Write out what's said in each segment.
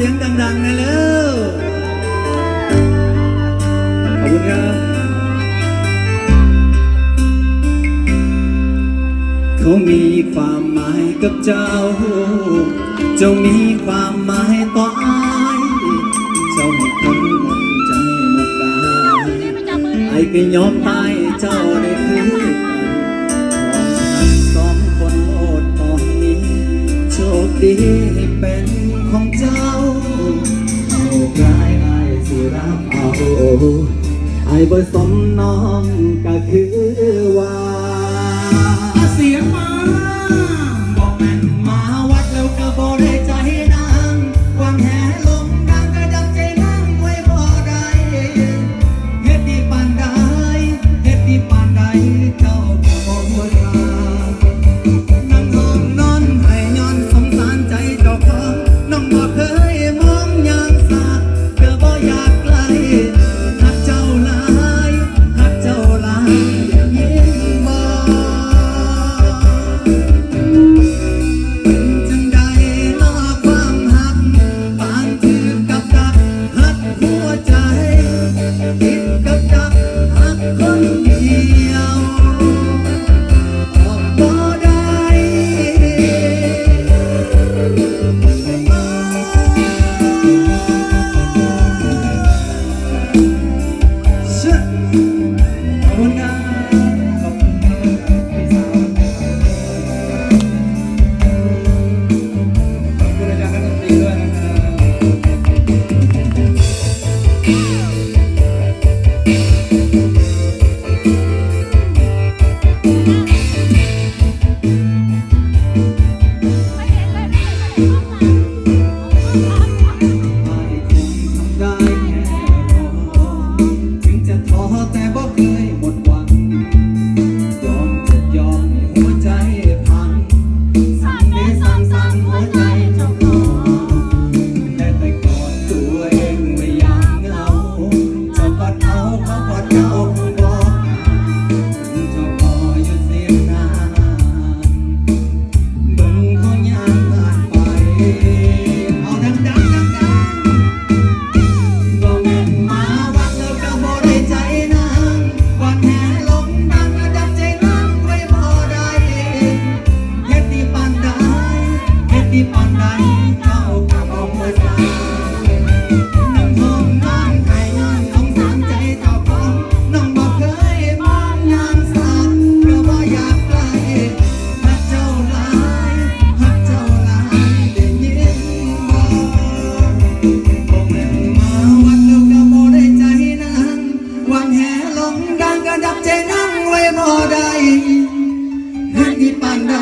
สียงดังๆนะเร็วขอบคุณครับเขามีความหมายกับเจ้า เจ้ามีความหมายต่ออายเจ้าให้คนหมดใจหมดกายไอ้ก็ยอมตายเจ้าได้คืนสองคนโอดตอนนี้ โชคดี ไอ้บ่สมน้องก็คือว่า เสียงมา คิดกับดักหักคนเดียวออกบ่ได้ ปานใด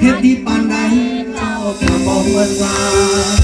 เฮ็ดดีปานใดเจ้าก็บ่เมือนว่า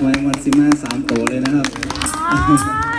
ไว้วันซิมาสามโตเลยนะครับ